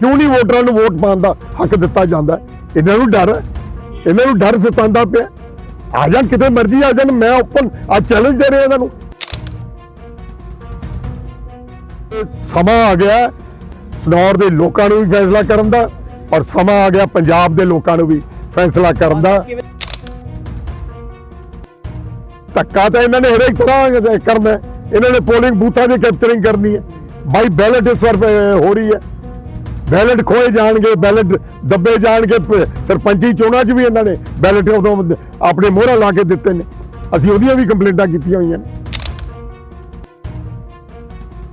ਕਿਉਂ ਨਹੀਂ ਵੋਟਰਾਂ ਨੂੰ ਵੋਟ ਪਾਉਣ ਦਾ ਹੱਕ ਦਿੱਤਾ ਜਾਂਦਾ? ਇਹਨਾਂ ਨੂੰ ਡਰ ਇਹਨਾਂ ਨੂੰ ਡਰ ਸਤਾਉਂਦਾ ਪਿਆ। ਆ ਜਾਣ ਕਿਤੇ ਮਰਜ਼ੀ ਆ ਜਾਣ ਮੈਂ ਓਪਨ ਆ ਚੈਲੰਜ ਦੇ ਰਿਹਾ ਇਹਨਾਂ ਨੂੰ। ਸਮਾਂ ਆ ਗਿਆ ਸਨੌਰ ਦੇ ਲੋਕਾਂ ਨੂੰ ਵੀ ਫੈਸਲਾ ਕਰਨ ਦਾ ਔਰ ਸਮਾਂ ਆ ਗਿਆ ਪੰਜਾਬ ਦੇ ਲੋਕਾਂ ਨੂੰ ਵੀ ਫੈਸਲਾ ਕਰਨ ਦਾ। ਧੱਕਾ ਤਾਂ ਇਹਨਾਂ ਨੇ ਹਰੇਕ ਤਰ੍ਹਾਂ ਕਰਨਾ ਇਹਨਾਂ ਨੇ ਪੋਲਿੰਗ ਬੂਥਾਂ ਦੀ ਕੈਪਚਰਿੰਗ ਕਰਨੀ ਹੈ। ਬਾਈ ਬੈਲਟ ਇਸ ਵਾਰ ਅਹ, ਹੋ ਰਹੀ ਹੈ। ਬੈਲਟ ਖੋਏ ਜਾਣਗੇ, ਬੈਲਟ ਦੱਬੇ ਜਾਣਗੇ ਸਰਪੰਚੀ ਚੋਣਾਂ 'ਚ ਵੀ ਇਹਨਾਂ ਨੇ ਬੈਲਟ ਉਦੋਂ ਆਪਣੇ ਮੋਹਰਾਂ ਲਾ ਕੇ ਦਿੱਤੇ ਨੇ। ਅਸੀਂ ਉਹਦੀਆਂ ਵੀ ਕੰਪਲੇਂਟਾਂ ਕੀਤੀਆਂ ਹੋਈਆਂ ਨੇ।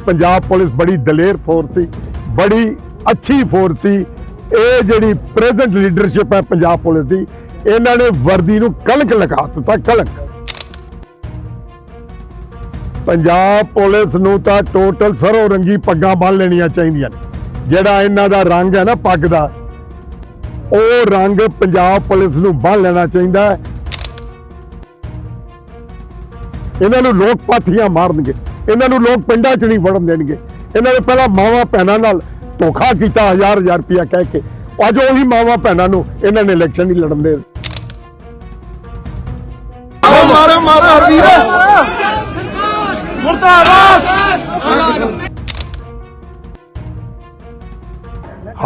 ਪੰਜਾਬ ਪੁਲਿਸ ਬੜੀ ਦਲੇਰ ਫੋਰਸ ਸੀ, ਬੜੀ ਅੱਛੀ ਫੋਰਸ ਸੀ। ਇਹ ਜਿਹੜੀ ਪ੍ਰੈਜ਼ੈਂਟ ਲੀਡਰਸ਼ਿਪ ਹੈ ਪੰਜਾਬ ਪੁਲਿਸ ਦੀ, ਇਹਨਾਂ ਨੇ ਵਰਦੀ ਨੂੰ ਕਲਕ ਲਗਾ ਦਿੱਤਾ ਕਲਕ ਪੰਜਾਬ ਪੁਲਿਸ ਨੂੰ ਤਾਂ ਟੋਟਲ ਸਰੋ ਰੰਗੀ ਪੱਗਾਂ ਬੰਨ ਲੈਣੀਆਂ ਚਾਹੀਦੀਆਂ ਨੇ। ਜਿਹੜਾ ਇਹਨਾਂ ਦਾ ਰੰਗ ਹੈ ਨਾ ਪੱਗ ਦਾ, ਉਹ ਰੰਗ ਪੰਜਾਬ ਪੁਲਿਸ ਨੂੰ ਬੰਨ ਲੈਣਾ ਚਾਹੀਦਾ ਹੈ। ਇਹਨਾਂ ਨੂੰ ਲੋਕ ਪਾਥੀਆਂ ਮਾਰਨਗੇ, ਇਹਨਾਂ ਨੂੰ ਲੋਕ ਪਿੰਡਾਂ 'ਚ ਨਹੀਂ ਵੜਨ ਦੇਣਗੇ। ਇਹਨਾਂ ਨੇ ਪਹਿਲਾਂ ਮਾਵਾਂ ਭੈਣਾਂ ਨਾਲ ਧੋਖਾ ਕੀਤਾ ਹਜ਼ਾਰ ਹਜ਼ਾਰ ਰੁਪਇਆ ਕਹਿ ਕੇ, ਅੱਜ ਉਹੀ ਮਾਵਾਂ ਭੈਣਾਂ ਨੂੰ ਇਹਨਾਂ ਨੇ ਇਲੈਕਸ਼ਨ ਨਹੀਂ ਲੜਨ ਦੇ ਮਾਰੋ ਮਾਰੋ ਹਰਵੀਰ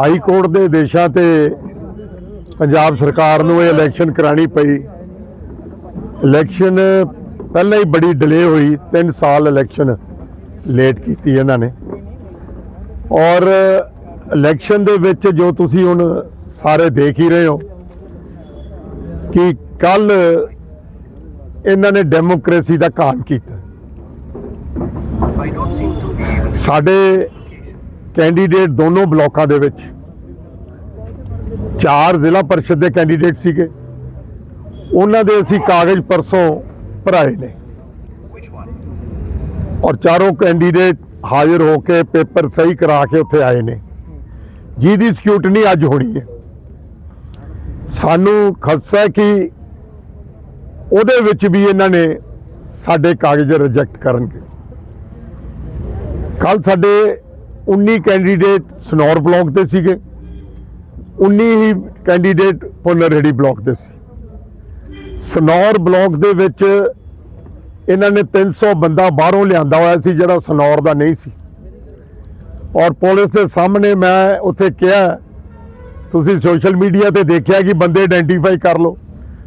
ਹਾਈ ਕੋਰਟ ਦੇ ਆਦੇਸ਼ਾਂ ਤੇ ਪੰਜਾਬ ਸਰਕਾਰ ਨੂੰ ਇਹ ਇਲੈਕਸ਼ਨ ਕਰਾਣੀ ਪਈ। ਇਲੈਕਸ਼ਨ ਪਹਿਲਾਂ ਹੀ ਬੜੀ ਡਿਲੇ ਹੋਈ 3 ਸਾਲ ਇਲੈਕਸ਼ਨ ਲੇਟ ਕੀਤੀ ਇਹਨਾਂ ਨੇ। ਔਰ ਇਲੈਕਸ਼ਨ ਦੇ ਵਿੱਚ ਜੋ ਤੁਸੀਂ ਹੁਣ ਸਾਰੇ ਦੇਖ ਹੀ ਰਹੇ ਹੋ ਕਿ ਕੱਲ ਇਹਨਾਂ ਨੇ ਡੈਮੋਕ੍ਰੇਸੀ ਦਾ ਘਾਣ ਕੀਤਾ। ਸਾਡੇ ਕੈਂਡੀਡੇਟ ਦੋਨੋਂ ਬਲਾਕਾਂ ਦੇ ਵਿੱਚ। ਚਾਰ ਜ਼ਿਲ੍ਹਾ ਪਰਿਸ਼ਦ ਦੇ ਕੈਂਡੀਡੇਟ ਸੀਗੇ। ਉਹਨਾਂ ਦੇ ਅਸੀਂ ਕਾਗਜ਼ ਪਰਸੋਂ ਭਰਾਏ ਨੇ। ਔਰ ਚਾਰੋਂ ਕੈਂਡੀਡੇਟ ਹਾਜ਼ਰ ਹੋ ਕੇ ਪੇਪਰ ਸਹੀ ਕਰਾ ਕੇ ਉੱਥੇ ਆਏ ਨੇ। ਜਿਹਦੀ ਸਕੂਟਨੀ ਅੱਜ ਹੋਣੀ ਹੈ। ਸਾਨੂੰ ਖਦਸ਼ਾ ਕਿ ਉਹਦੇ ਵਿੱਚ ਵੀ ਇਹਨਾਂ ਨੇ ਸਾਡੇ ਕਾਗਜ਼ ਰਿਜੈਕਟ ਕਰਨਗੇ। ਕੱਲ ਸਾਡੇ 19 ਕੈਂਡੀਡੇਟ ਸਨੌਰ ਬਲਾਕ 'ਤੇ ਸੀਗੇ 19 ਹੀ ਕੈਂਡੀਡੇਟ ਪੁਨਰਹੇੜੀ ਬਲਾਕ ਦੇ ਸੀ। ਸਨੌਰ ਬਲਾਕ ਦੇ ਵਿੱਚ ਇਹਨਾਂ ਨੇ 300 ਬੰਦਾ ਬਾਹਰੋਂ ਲਿਆਂਦਾ ਹੋਇਆ ਸੀ, ਜਿਹੜਾ ਸਨੌਰ ਦਾ ਨਹੀਂ ਸੀ। ਔਰ ਪੁਲਿਸ ਦੇ ਸਾਹਮਣੇ ਮੈਂ ਉੱਥੇ ਕਿਹਾ, ਤੁਸੀਂ ਸੋਸ਼ਲ ਮੀਡੀਆ ਤੇ ਦੇਖਿਆ ਕਿ ਬੰਦੇ ਆਇਡੈਂਟੀਫਾਈ ਕਰ ਲਓ।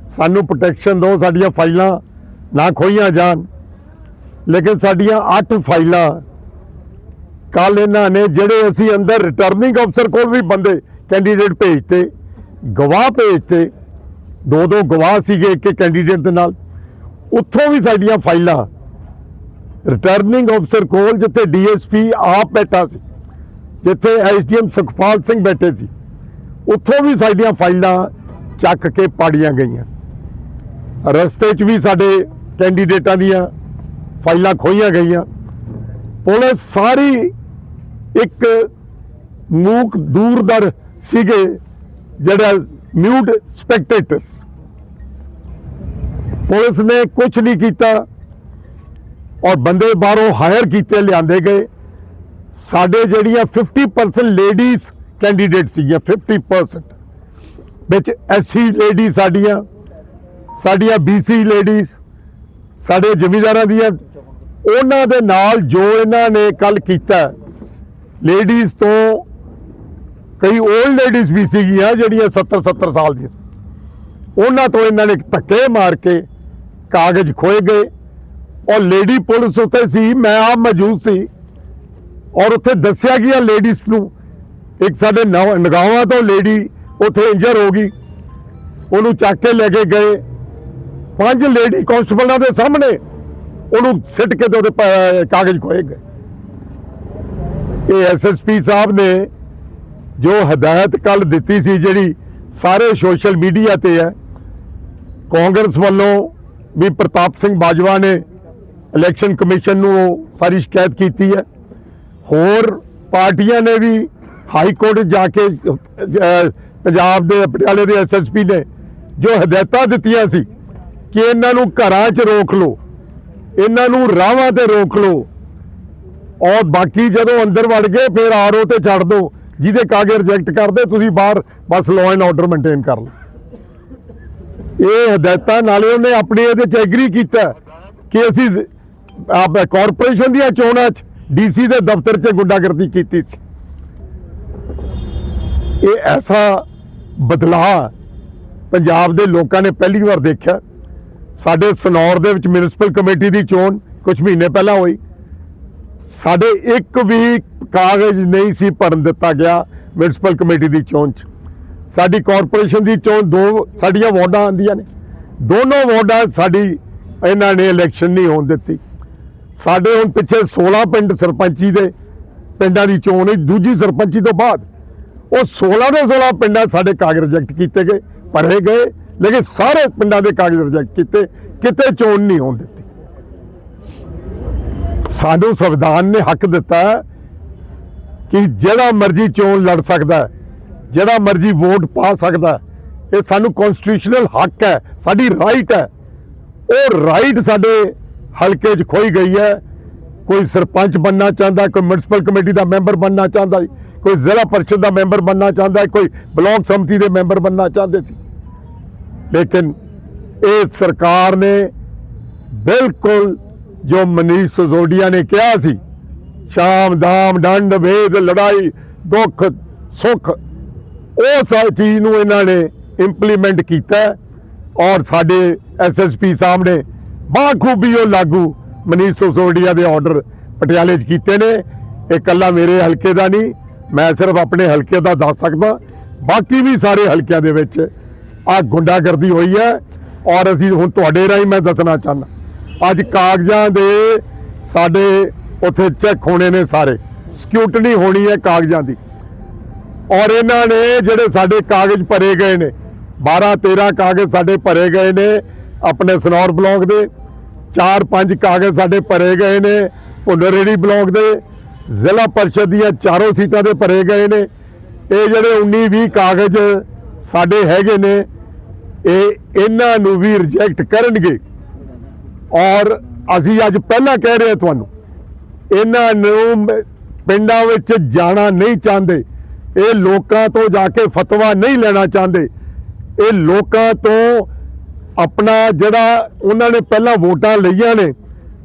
ਸਾਨੂੰ ਪ੍ਰੋਟੈਕਸ਼ਨ ਦਿਓ, ਸਾਡੀਆਂ ਫਾਈਲਾਂ ਨਾ ਖੋਈਆਂ ਜਾਣ। ਲੇਕਿਨ ਸਾਡੀਆਂ 8 ਫਾਈਲਾਂ ਕੱਲ ਇਹਨਾਂ ਨੇ ਜਿਹੜੇ ਅਸੀਂ ਅੰਦਰ ਰਿਟਰਨਿੰਗ ਅਫਸਰ ਕੋਲ ਵੀ ਬੰਦੇ ਕੈਂਡੀਡੇਟ ਭੇਜਤੇ, ਗਵਾਹ ਭੇਜਤੇ ਦੋ ਦੋ ਗਵਾਹ ਸੀਗੇ ਇੱਕ ਕੈਂਡੀਡੇਟ ਦੇ ਨਾਲ, ਉੱਥੋਂ ਵੀ ਸਾਡੀਆਂ ਫਾਈਲਾਂ ਰਿਟਰਨਿੰਗ ਅਫਸਰ ਕੋਲ ਜਿੱਥੇ ਡੀਐਸਪੀ ਆਪ ਬੈਠਾ ਸੀ, ਜਿੱਥੇ ਐਸਡੀਐਮ ਸੁਖਪਾਲ ਸਿੰਘ ਬੈਠੇ ਸੀ, ਉੱਥੋਂ ਵੀ ਸਾਡੀਆਂ ਫਾਈਲਾਂ ਚੱਕ ਕੇ ਪਾੜੀਆਂ ਗਈਆਂ। ਰਸਤੇ 'ਚ ਵੀ ਸਾਡੇ ਕੈਂਡੀਡੇਟਾਂ ਦੀਆਂ ਫਾਈਲਾਂ ਖੋਈਆਂ ਗਈਆਂ। ਪੁਲਿਸ ਸਾਰੀ ਇੱਕ ਮੂਕ ਦੂਰਦਰ ਸੀਗੇ ਜਿਹੜਾ ਮਿਊਟ ਸਪੈਕਟੇਟਰਸ। ਪੁਲਿਸ ਨੇ ਕੁਝ ਨਹੀਂ ਕੀਤਾ ਔਰ ਬੰਦੇ ਬਾਹਰੋਂ ਹਾਇਰ ਕੀਤੇ ਲਿਆਂਦੇ ਗਏ। ਸਾਡੇ ਜਿਹੜੀਆਂ 50% ਲੇਡੀਜ਼ ਕੈਂਡੀਡੇਟ ਸੀਗੀਆਂ 50% ਵਿੱਚ ਐਸਸੀ ਲੇਡੀ ਸਾਡੀਆਂ ਸਾਡੀਆਂ ਬੀਸੀ ਲੇਡੀਜ਼ ਸਾਡੇ ਜ਼ਿਮੀਂਦਾਰਾਂ ਦੀਆਂ। ਉਹਨਾਂ ਦੇ ਨਾਲ ਜੋ ਇਹਨਾਂ ਨੇ ਕੱਲ ਕੀਤਾ ਲੇਡੀਜ਼ ਤੋਂ ਕਈ 올ਡ ਲੇਡੀਜ਼ ਵੀ ਸੀਗੀਆਂ ਜਿਹੜੀਆਂ 70 70 ਸਾਲ ਦੀਆਂ ਉਹਨਾਂ ਤੋਂ ਇਹਨਾਂ ਨੇ ਧੱਕੇ ਮਾਰ ਕੇ ਕਾਗਜ਼ ਖੋਏ ਗਏ ਔਰ ਲੇਡੀ ਪੁਲਿਸ ਉੱਤੇ ਸੀ, ਮੈਂ ਆਪ ਮੌਜੂਦ ਸੀ ਔਰ ਉੱਥੇ ਦੱਸਿਆ ਗਿਆ ਲੇਡੀਜ਼ ਨੂੰ, ਇੱਕ ਸਾਡੇ ਨਵ- ਨਗਾਵਾਂ ਤੋਂ ਲੇਡੀ ਉੱਥੇ ਇੰਜਰ ਹੋ ਗਈ। ਉਹਨੂੰ ਚੱਕ ਕੇ ਲੈ ਕੇ ਗਏ। ਪੰਜ ਲੇਡੀ ਕਾਂਸਟੇਬਲਾਂ ਦੇ ਸਾਹਮਣੇ ਉਹਨੂੰ ਸਿੱਟ ਕੇ ਤੇ ਉਹਦੇ ਪ- ਕਾਗਜ਼ ਖੋਏ ਗਏ। ਇਹ ਐਸਐਸਪੀ ਸਾਹਿਬ ਨੇ ਜੋ ਹਦਾਇਤ ਕੱਲ ਦਿੱਤੀ ਸੀ, ਜਿਹੜੀ ਸਾਰੇ ਸੋਸ਼ਲ ਮੀਡੀਆ ਤੇ ਹੈ, ਕਾਂਗਰਸ ਵੱਲੋਂ ਵੀ ਪ੍ਰਤਾਪ ਸਿੰਘ ਬਾਜਵਾ ਨੇ ਇਲੈਕਸ਼ਨ ਕਮਿਸ਼ਨ ਨੂੰ ਉਹ ਸਾਰੀ ਸ਼ਿਕਾਇਤ ਕੀਤੀ ਹੈ। ਹੋਰ ਪਾਰਟੀਆਂ ਨੇ ਵੀ ਹਾਈ ਕੋਰਟ ਜਾ ਕੇ ਪੰਜਾਬ ਦੇ ਪਟਿਆਲੇ ਦੇ ਐਸਐਸਪੀ ਨੇ ਜੋ ਹਦਾਇਤਾਂ ਦਿੱਤੀਆਂ ਸੀ ਕਿ ਇਹਨਾਂ ਨੂੰ ਘਰਾਂ 'ਚ ਰੋਕ ਲਓ, ਇਹਨਾਂ ਨੂੰ ਰਾਹਾਂ ਤੇ ਰੋਕ ਲਓ ਔਰ ਬਾਕੀ ਜਦੋਂ ਅੰਦਰ ਵੜ ਗਏ, ਫਿਰ ਆਰਓ ਤੇ ਛੱਡ ਦਿਓ ਜਿਹਦੇ ਕਾਗਜ਼ ਰਿਜੈਕਟ ਕਰਦੇ ਤੁਸੀਂ ਬਾਹਰ ਬਸ ਲਾਅ ਐਂਡ ਆਰਡਰ ਮੇਨਟੇਨ ਕਰ ਲਓ। ਇਹ ਹਦਾਇਤਾਂ ਨਾਲੇ ਉਹਨੇ ਆਪਣੇ ਇਹਦੇ ਚ ਐਗਰੀ ਕੀਤਾ ਕਿ ਅਸੀਂ ਆਪ ਕਾਰਪੋਰੇਸ਼ਨ ਦੀਆਂ ਚੋਣਾਂ 'ਚ ਡੀਸੀ ਦੇ ਦਫ਼ਤਰ 'ਚ ਗੁੰਡਾਗਰਦੀ ਕੀਤੀ ਸੀ। ਇਹ ਐਸਾ ਬਦਲਾਅ ਪੰਜਾਬ ਦੇ ਲੋਕਾਂ ਨੇ ਪਹਿਲੀ ਵਾਰ ਦੇਖਿਆ। ਸਾਡੇ ਸਨੌਰ ਦੇ ਵਿੱਚ ਮਿਊਨਿਸਪਲ ਕਮੇਟੀ ਦੀ ਚੋਣ ਕੁਝ ਮਹੀਨੇ ਪਹਿਲਾਂ ਹੋਈ। ਸਾਡੇ ਇੱਕ ਵੀ ਕਾਗਜ਼ ਨਹੀਂ ਸੀ ਭਰਨ ਦਿੱਤਾ ਗਿਆ ਮਿਊਨਿਸਪਲ ਕਮੇਟੀ ਦੀ ਚੋਣ 'ਚ। ਸਾਡੀ ਕਾਰਪੋਰੇਸ਼ਨ ਦੀ ਚੋਣ ਦੋ ਸਾਡੀਆਂ ਵਾਰਡਾਂ ਆਉਂਦੀਆਂ ਨੇ। ਦੋਨੋਂ ਵਾਰਡਾਂ ਸਾਡੀ ਇਹਨਾਂ ਨੇ ਇਲੈਕਸ਼ਨ ਨਹੀਂ ਹੋਣ ਦਿੱਤੀ। ਸਾਡੇ ਹੁਣ ਪਿੱਛੇ 16 ਪਿੰਡ ਸਰਪੰਚੀ ਦੇ ਪਿੰਡਾਂ ਦੀ ਚੋਣ ਹੋਈ, ਦੂਜੀ ਸਰਪੰਚੀ ਤੋਂ ਬਾਅਦ ਉਹ 16 ਦੇ 16 ਪਿੰਡਾਂ ਸਾਡੇ ਕਾਗਜ਼ ਰਿਜੈਕਟ ਕੀਤੇ ਗਏ, ਭਰੇ ਗਏ, ਲੇਕਿਨ ਸਾਰੇ ਪਿੰਡਾਂ ਦੇ ਕਾਗਜ਼ ਰਿਜੈਕਟ ਕੀਤੇ, ਕਿਤੇ ਚੋਣ ਨਹੀਂ ਹੋਣ ਦਿੱਤੀ। ਸਾਨੂੰ ਸੰਵਿਧਾਨ ਨੇ ਹੱਕ ਦਿੱਤਾ ਕਿ ਜਿਹੜਾ ਮਰਜ਼ੀ ਚੋਣ ਲੜ ਸਕਦਾ ਜਿਹੜਾ ਮਰਜ਼ੀ ਵੋਟ ਪਾ ਸਕਦਾ ਇਹ ਸਾਨੂੰ ਕਨਸਟੀਟਿਊਸ਼ਨਲ ਹੱਕ ਹੈ, ਸਾਡੀ ਰਾਈਟ ਹੈ। ਉਹ ਰਾਈਟ ਸਾਡੇ ਹਲਕੇ 'ਚ ਖੋਈ ਗਈ ਹੈ। ਕੋਈ ਸਰਪੰਚ ਬੰਨਣਾ ਚਾਹੁੰਦਾ ਕੋਈ ਮਿਊਨਿਸਪਲ ਕਮੇਟੀ ਦਾ ਮੈਂਬਰ ਬੰਨਣਾ ਚਾਹੁੰਦਾ ਕੋਈ ਜ਼ਿਲ੍ਹਾ ਪਰਿਸ਼ਦ ਦਾ ਮੈਂਬਰ ਬੰਨਣਾ ਚਾਹੁੰਦਾ ਕੋਈ ਬਲਾਕ ਸਮਿਤੀ ਦੇ ਮੈਂਬਰ ਬੰਨਣਾ ਚਾਹੁੰਦੇ ਸੀ। ਲੇਕਿਨ ਇਹ ਸਰਕਾਰ ਨੇ ਬਿਲਕੁਲ ਜੋ ਮਨੀਸ਼ ਸਿਸੋਦੀਆ ਨੇ ਕਿਹਾ ਸੀ, ਸ਼ਾਮ, ਦਾਮ, ਡੰਡ ਭੇਦ ਲੜਾਈ, ਦੁੱਖ, ਸੁੱਖ, ਉਹ ਸਾਰੀ ਚੀਜ਼ ਨੂੰ ਇਹਨਾਂ ਨੇ ਇੰਪਲੀਮੈਂਟ ਕੀਤਾ ਔਰ ਸਾਡੇ ਐਸਐਸਪੀ ਸਾਹਿਬ ਨੇ ਬਾਖੂਬੀ ਉਹ ਲਾਗੂ ਮਨੀਸ਼ ਸਿਸੋਦੀਆ ਦੇ ਆਰਡਰ ਪਟਿਆਲੇ 'ਚ ਕੀਤੇ ਨੇ। ਇਹ ਕੱਲਾ ਮੇਰੇ ਹਲਕੇ ਦਾ ਨਹੀਂ, ਮੈਂ ਸਿਰਫ ਆਪਣੇ ਹਲਕੇ ਦਾ ਦੱਸ ਸਕਦਾ। ਬਾਕੀ ਵੀ ਸਾਰੇ ਹਲਕਿਆਂ ਦੇ ਵਿੱਚ ਆ ਗੁੰਡਾਗਰਦੀ ਹੋਈ ਹੈ ਔਰ ਅਸੀਂ ਹੁਣ ਤੁਹਾਡੇ ਰਾਹੀਂ ਮੈਂ ਦੱਸਣਾ ਚਾਹੁੰਦਾ। ਅੱਜ ਕਾਗਜ਼ਾਂ ਦੇ ਸਾਡੇ ਉੱਥੇ ਚੈੱਕ ਹੋਣੇ ਨੇ ਸਾਰੇ। ਸਿਕਿਉਰਿਟੀ ਹੋਣੀ ਹੈ ਕਾਗਜ਼ਾਂ ਦੀ। ਔਰ ਇਹਨਾਂ ਨੇ ਜਿਹੜੇ ਸਾਡੇ ਕਾਗਜ਼ ਭਰੇ ਗਏ ਨੇ 12 13 ਕਾਗਜ਼ ਸਾਡੇ ਭਰੇ ਗਏ ਨੇ ਆਪਣੇ ਸਨੌਰ ਬਲਾਕ ਦੇ 4-5 ਕਾਗਜ਼ ਸਾਡੇ ਭਰੇ ਗਏ ਨੇ ਭੁੰਨਰੇੜੀ ਬਲਾਕ ਦੇ, ਜ਼ਿਲ੍ਹਾ ਪਰਿਸ਼ਦ ਦੀਆਂ ਚਾਰੋਂ ਸੀਟਾਂ ਦੇ ਭਰੇ ਗਏ ਨੇ। ਇਹ ਜਿਹੜੇ 19-20 ਕਾਗਜ਼ ਸਾਡੇ ਹੈਗੇ ਨੇ, ਇਹ ਇਹਨਾਂ ਨੂੰ ਵੀ ਰਿਜੈਕਟ ਕਰਨਗੇ। ਔਰ ਅਸੀਂ ਅੱਜ ਪਹਿਲਾਂ ਕਹਿ ਰਹੇ ਹਾਂ ਤੁਹਾਨੂੰ, ਇਹਨਾਂ ਨੂੰ ਪਿੰਡਾਂ ਵਿੱਚ ਜਾਣਾ ਨਹੀਂ ਚਾਹੁੰਦੇ। ਇਹ ਲੋਕਾਂ ਤੋਂ ਜਾ ਕੇ ਫਤਵਾ ਨਹੀਂ ਲੈਣਾ ਚਾਹੁੰਦੇ। ਇਹ ਲੋਕਾਂ ਤੋਂ ਆਪਣਾ ਜਿਹੜਾ ਉਹਨਾਂ ਨੇ ਪਹਿਲਾਂ ਵੋਟਾਂ ਲਈਆਂ ਨੇ,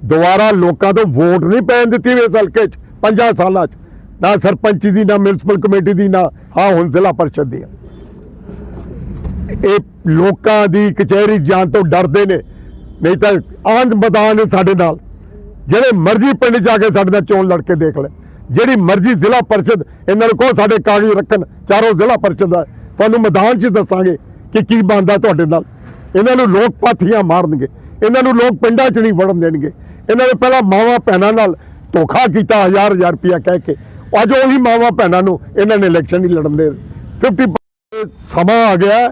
ਦੁਬਾਰਾ ਲੋਕਾਂ ਤੋਂ ਵੋਟ ਨਹੀਂ ਪੈਣ ਦਿੱਤੀ ਇਸ ਹਲਕੇ 'ਚ 50 ਸਾਲਾਂ 'ਚ। ਨਾ ਸਰਪੰਚੀ ਦੀ, ਨਾ ਮਿਊਨਿਸਪਲ ਕਮੇਟੀ ਦੀ, ਨਾ ਹਾਂ ਹੁਣ ਜ਼ਿਲ੍ਹਾ ਪਰਿਸ਼ਦ ਦੀ। ਇਹ ਲੋਕਾਂ ਦੀ ਕਚਹਿਰੀ ਜਾਣ ਤੋਂ ਡਰਦੇ ਨੇ। ਨਹੀਂ ਤਾਂ ਆਂਦ ਮੈਦਾਨ ਨੇ ਸਾਡੇ ਨਾਲ। ਜਿਹੜੇ ਮਰਜ਼ੀ ਪਿੰਡ ਜਾ ਕੇ ਸਾਡੇ ਨਾਲ ਚੋਣ ਲੜ ਕੇ ਦੇਖ ਲੈ। ਜਿਹੜੀ ਮਰਜ਼ੀ ਜ਼ਿਲ੍ਹਾ ਪਰਿਸ਼ਦ, ਇਹਨਾਂ ਨੂੰ ਕਹੋ ਸਾਡੇ ਕਾਗਜ਼ ਰੱਖਣ? ਚਾਰੋਂ ਜ਼ਿਲ੍ਹਾ ਪਰਿਸ਼ਦ ਦਾ ਤੁਹਾਨੂੰ ਮੈਦਾਨ 'ਚ ਦੱਸਾਂਗੇ ਕਿ ਕੀ ਬਣਦਾ ਤੁਹਾਡੇ ਨਾਲ। ਇਹਨਾਂ ਨੂੰ ਲੋਕ ਪਾਥੀਆਂ ਮਾਰਨਗੇ। ਇਹਨਾਂ ਨੂੰ ਲੋਕ ਪਿੰਡਾਂ 'ਚ ਨਹੀਂ ਵੜਨ ਦੇਣਗੇ। ਇਹਨਾਂ ਨੇ ਪਹਿਲਾਂ ਮਾਵਾਂ ਭੈਣਾਂ ਨਾਲ ਧੋਖਾ ਕੀਤਾ ਹਜ਼ਾਰ ਹਜ਼ਾਰ ਰੁਪਇਆ ਕਹਿ ਕੇ। ਅੱਜ ਉਹੀ ਮਾਵਾਂ ਭੈਣਾਂ ਨੂੰ ਇਹਨਾਂ ਨੇ ਇਲੈਕਸ਼ਨ ਨਹੀਂ ਲੜਨ ਦੇ 50 ਸਮਾਂ ਆ ਗਿਆ।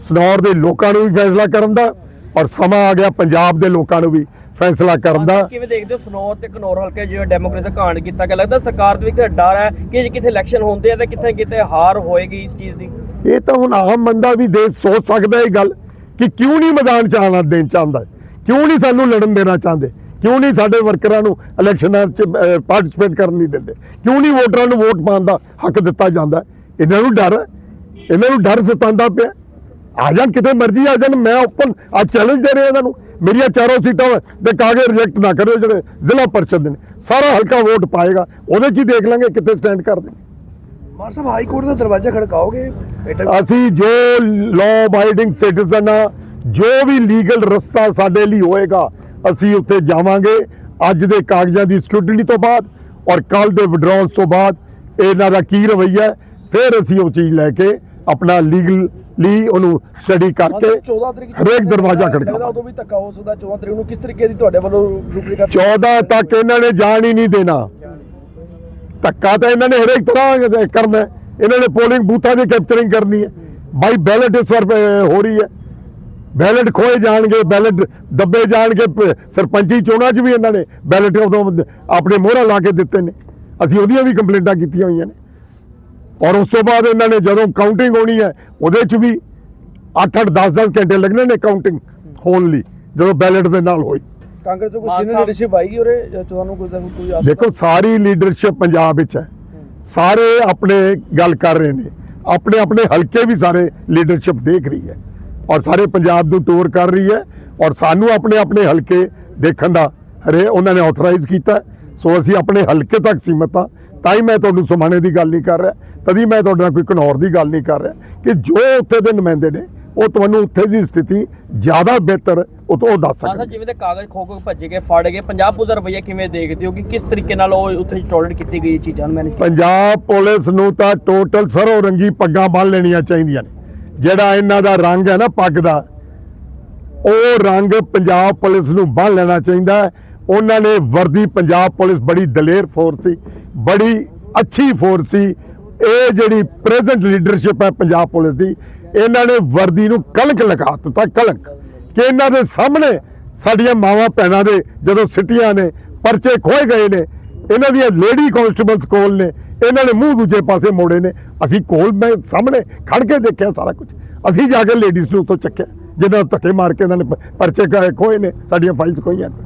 ਸਨੌਰ ਦੇ ਲੋਕਾਂ ਨੂੰ ਵੀ ਫੈਸਲਾ ਕਰਨ ਦਾ। ਔਰ ਸਮਾਂ ਆ ਗਿਆ ਪੰਜਾਬ ਦੇ ਲੋਕਾਂ ਨੂੰ ਵੀ ਫੈਸਲਾ ਕਰਨ ਦਾ। ਕਿਵੇਂ ਦੇਖਦੇ ਹੋ ਸਨੌਰ ਤੇ ਕਨੌਰ ਹਲਕੇ ਜਿਵੇਂ ਡੈਮੋਕ੍ਰੇਸੀ ਦਾ ਕਾਂਡ ਕੀਤਾ ਗਿਆ ਲੱਗਦਾ ਸਰਕਾਰ ਦੇ ਵਿੱਚ ਡਰ ਹੈ ਕਿ ਜੇ ਕਿਤੇ ਇਲੈਕਸ਼ਨ ਹੁੰਦੇ ਆ ਤਾਂ ਕਿਤੇ ਕਿਤੇ ਹਾਰ ਹੋਏਗੀ ਇਸ ਚੀਜ਼ ਦੀ? ਇਹ ਤਾਂ ਹੁਣ ਆਮ ਬੰਦਾ ਵੀ ਦੇਖ ਸੋਚ ਸਕਦਾ ਇਹ ਗੱਲ ਕਿ ਕਿਉਂ ਨਹੀਂ ਮੈਦਾਨ ਚ ਆਉਣਾ ਦੇਣ ਚਾਹੁੰਦਾ ਕਿਉਂ ਨਹੀਂ ਸਾਨੂੰ ਲੜਨ ਦੇਣਾ ਚਾਹੁੰਦੇ? ਕਿਉਂ ਨਹੀਂ ਸਾਡੇ ਵਰਕਰਾਂ ਨੂੰ ਇਲੈਕਸ਼ਨਾਂ 'ਚ ਪਾਰਟਿਸਿਪੇਟ ਕਰਨ ਨਹੀਂ ਦਿੰਦੇ? ਕਿਉਂ ਨਹੀਂ ਵੋਟਰਾਂ ਨੂੰ ਵੋਟ ਪਾਉਣ ਦਾ ਹੱਕ ਦਿੱਤਾ ਜਾਂਦਾ? ਇਹਨਾਂ ਨੂੰ ਡਰ ਇਹਨਾਂ ਨੂੰ ਡਰ ਸਤਾਉਂਦਾ ਪਿਆ। ਆ ਜਾਣ ਕਿਤੇ ਮਰਜ਼ੀ ਆ ਜਾਣ ਮੈਂ ਓਪਨ ਆ ਚੈਲੰਜ ਦੇ ਰਿਹਾ ਇਹਨਾਂ ਨੂੰ। ਮੇਰੀਆਂ ਚਾਰੋਂ ਸੀਟਾਂ ਦੇ ਕਾਗਜ਼ ਰਿਜੈਕਟ ਨਾ ਕਰਿਓ ਜਿਹੜੇ ਜ਼ਿਲ੍ਹਾ ਪਰਿਸ਼ਦ ਨੇ। ਸਾਰਾ ਹਲਕਾ ਵੋਟ ਪਾਏਗਾ ਉਹਦੇ 'ਚ ਹੀ ਦੇਖ ਲਾਂਗੇ ਕਿੱਥੇ ਸਟੈਂਡ ਕਰਦੇ ਮਾਨ ਸਾਹਿਬ ਹਾਈ ਕੋਰਟ ਦਾ ਦਰਵਾਜ਼ਾ ਖੜਕਾਓਗੇ? ਅਸੀਂ ਜੋ ਲਾਅ ਅਬਾਈਡਿੰਗ ਸਿਟੀਜ਼ਨ ਆ ਜੋ ਵੀ ਲੀਗਲ ਰਸਤਾ ਸਾਡੇ ਲਈ ਹੋਏਗਾ ਅਸੀਂ ਉੱਥੇ ਜਾਵਾਂਗੇ। ਅੱਜ ਦੇ ਕਾਗਜ਼ਾਂ ਦੀ ਸਿਕਿਉਰਿਟੀ ਤੋਂ ਬਾਅਦ ਔਰ ਕੱਲ ਦੇ ਵਿਡਰਾਅਲ ਤੋਂ ਬਾਅਦ ਇਹਨਾਂ ਦਾ ਕੀ ਰਵੱਈਆ ਫਿਰ ਅਸੀਂ ਉਹ ਚੀਜ਼ ਲੈ ਕੇ ਆਪਣਾ ਲੀਗਲੀ ਉਹਨੂੰ ਸਟੱਡੀ ਕਰਕੇ 14 ਤਰੀਕ ਹਰੇਕ ਦਰਵਾਜ਼ਾ ਖੜਕਾਵਾਂਗੇ ਉਦੋਂ ਵੀ ਧੱਕਾ ਹੋ ਸਕਦਾ 14 ਤਰੀਕ ਨੂੰ ਕਿਸ ਤਰੀਕੇ ਦੀ ਤੁਹਾਡੇ ਵੱਲੋਂ ਰੂਪਰੇਖਾ 14 ਤੱਕ ਇਹਨਾਂ ਨੇ ਜਾਣ ਹੀ ਨਹੀਂ ਦੇਣਾ। ਧੱਕਾ ਤਾਂ ਇਹਨਾਂ ਨੇ ਹਰੇਕ ਤਰ੍ਹਾਂ ਕਰਨਾ। ਇਹਨਾਂ ਨੇ ਪੋਲਿੰਗ ਬੂਥਾਂ ਦੀ ਕੈਪਚਰਿੰਗ ਕਰਨੀ ਹੈ। ਬਾਈ ਬੈਲਟ ਇਸ ਵਾਰ ਹੋ ਰਹੀ ਹੈ। ਬੈਲਟ ਖੋਏ ਜਾਣਗੇ ਬੈਲਟ ਦੱਬੇ ਜਾਣਗੇ ਸਰਪੰਚੀ ਚੋਣਾਂ 'ਚ ਵੀ ਇਹਨਾਂ ਨੇ ਬੈਲਟ ਉਦੋਂ ਆਪਣੇ ਮੋਹਰਾਂ ਲਾ ਕੇ ਦਿੱਤੇ ਨੇ। ਅਸੀਂ ਉਹਦੀਆਂ ਵੀ ਕੰਪਲੇਂਟਾਂ ਕੀਤੀਆਂ ਹੋਈਆਂ ਨੇ। ਔਰ ਉਸ ਤੋਂ ਬਾਅਦ ਇਹਨਾਂ ਨੇ ਜਦੋਂ ਕਾਊਂਟਿੰਗ ਹੋਣੀ ਹੈ ਉਹਦੇ 'ਚ ਵੀ 8-8 10-10 ਘੰਟੇ ਲੱਗਣੇ ਨੇ ਕਾਊਂਟਿੰਗ ਹੋਣ ਲਈ ਜਦੋਂ ਬੈਲਟ ਦੇ ਨਾਲ ਹੋਈ। ਕਾਂਗਰਸ ਤੋਂ ਕੋਈ ਸੀਨੀਅਰ ਲੀਡਰਸ਼ਿਪ ਉਰੇ? ਜਾਂ ਤੁਹਾਨੂੰ ਕੋਈ ਕੋਈ ਆਸ ਦੇਖੋ ਸਾਰੀ ਲੀਡਰਸ਼ਿਪ ਪੰਜਾਬ ਵਿੱਚ ਹੈ। ਸਾਰੇ ਆਪਣੇ ਗੱਲ ਕਰ ਰਹੇ ਨੇ। ਆਪਣੇ ਆਪਣੇ ਹਲਕੇ ਵੀ ਸਾਰੇ ਲੀਡਰਸ਼ਿਪ ਦੇਖ ਰਹੀ ਹੈ। ਔਰ ਸਾਰੇ ਪੰਜਾਬ ਨੂੰ ਟੂਰ ਕਰ ਰਹੀ ਹੈ। ਔਰ ਸਾਨੂੰ ਆਪਣੇ ਆਪਣੇ ਹਲਕੇ ਦੇਖਣ ਦਾ ਹਰੇ ਉਹਨਾਂ ਨੇ ਆਥੋਰਾਈਜ਼ ਕੀਤਾ। ਸੋ ਅਸੀਂ ਆਪਣੇ ਹਲਕੇ ਤੱਕ ਸੀਮਤ ਹਾਂ। ਤਾਂ ਹੀ ਮੈਂ ਤੁਹਾਨੂੰ ਸਮਾਣੇ ਦੀ ਗੱਲ ਨਹੀਂ ਕਰ ਰਿਹਾ ਤਦੀ ਮੈਂ ਤੁਹਾਡੇ ਨਾਲ ਕੋਈ ਘਨੌਰ ਦੀ ਗੱਲ ਨਹੀਂ ਕਰ ਰਿਹਾ ਕਿ ਜੋ ਉੱਥੇ ਦੇ ਨੁਮਾਇੰਦੇ ਨੇ ਉਹ ਤੁਹਾਨੂੰ ਉੱਥੇ ਦੀ ਸਥਿਤੀ ਜ਼ਿਆਦਾ ਬਿਹਤਰ ਉਹ ਤੋਂ ਦੱਸ ਸਕਦੇ ਜਿਵੇਂ ਦੇ ਕਾਗਜ਼ ਖੋ ਖੋ ਕੇ ਭੱਜੇ ਗਏ ਫੜ ਗਏ ਪੰਜਾਬ ਪੁਲਿਸ ਰਵੱਈਆ ਕਿਵੇਂ ਦੇਖਦੇ ਹੋ ਕਿ ਕਿਸ ਤਰੀਕੇ ਨਾਲ ਉਹ ਉੱਥੇ ਟੋਲਰੇਟ ਕੀਤੀ ਗਈ ਚੀਜ਼ਾਂ ਨੂੰ ਮੈਨੇਜ ਪੰਜਾਬ ਪੁਲਿਸ ਨੂੰ ਤਾਂ ਟੋਟਲ ਸਰੋ ਰੰਗੀ ਪੱਗਾਂ ਬੰਨ ਲੈਣੀਆਂ ਚਾਹੀਦੀਆਂ ਨੇ। ਜਿਹੜਾ ਇਹਨਾਂ ਦਾ ਰੰਗ ਹੈ ਨਾ ਪੱਗ ਦਾ ਉਹ ਰੰਗ ਪੰਜਾਬ ਪੁਲਿਸ ਨੂੰ ਬੰਨ ਲੈਣਾ ਚਾਹੀਦਾ ਹੈ। ਉਹਨਾਂ ਨੇ ਵਰਦੀ ਪੰਜਾਬ ਪੁਲਿਸ ਬੜੀ ਦਲੇਰ ਫੋਰਸ ਸੀ, ਬੜੀ ਅੱਛੀ ਫੋਰਸ ਸੀ। ਇਹ ਜਿਹੜੀ ਪ੍ਰੈਜ਼ੈਂਟ ਲੀਡਰਸ਼ਿਪ ਹੈ ਪੰਜਾਬ ਪੁਲਿਸ ਦੀ, ਇਹਨਾਂ ਨੇ ਵਰਦੀ ਨੂੰ ਕਲੰਕ ਲਗਾ ਦਿੱਤਾ, ਕਲੰਕ। ਕਿ ਇਹਨਾਂ ਦੇ ਸਾਹਮਣੇ ਸਾਡੀਆਂ ਮਾਵਾਂ ਭੈਣਾਂ ਦੇ ਜਦੋਂ ਸਿੱਟੀਆਂ ਨੇ, ਪਰਚੇ ਖੋਏ ਗਏ ਨੇ, ਇਹਨਾਂ ਦੀਆਂ ਲੇਡੀ ਕਾਂਸਟੇਬਲਸ ਕੋਲ ਨੇ, ਇਹਨਾਂ ਨੇ ਮੂੰਹ ਦੂਜੇ ਪਾਸੇ ਮੋੜੇ ਨੇ। ਅਸੀਂ ਕੋਲ ਮੈਂ ਸਾਹਮਣੇ ਖੜ ਕੇ ਦੇਖਿਆ ਸਾਰਾ ਕੁਝ। ਅਸੀਂ ਜਾ ਕੇ ਲੇਡੀਜ਼ ਨੂੰ ਉੱਥੋਂ ਚੱਕਿਆ, ਜਿਹਨਾਂ ਨੂੰ ਧੱਕੇ ਮਾਰ ਕੇ ਇਹਨਾਂ ਨੇ ਪਰਚੇ ਕ- ਖੋਏ ਨੇ, ਸਾਡੀਆਂ ਫਾਈਲਸ ਖੋਈਆਂ ਨੇ।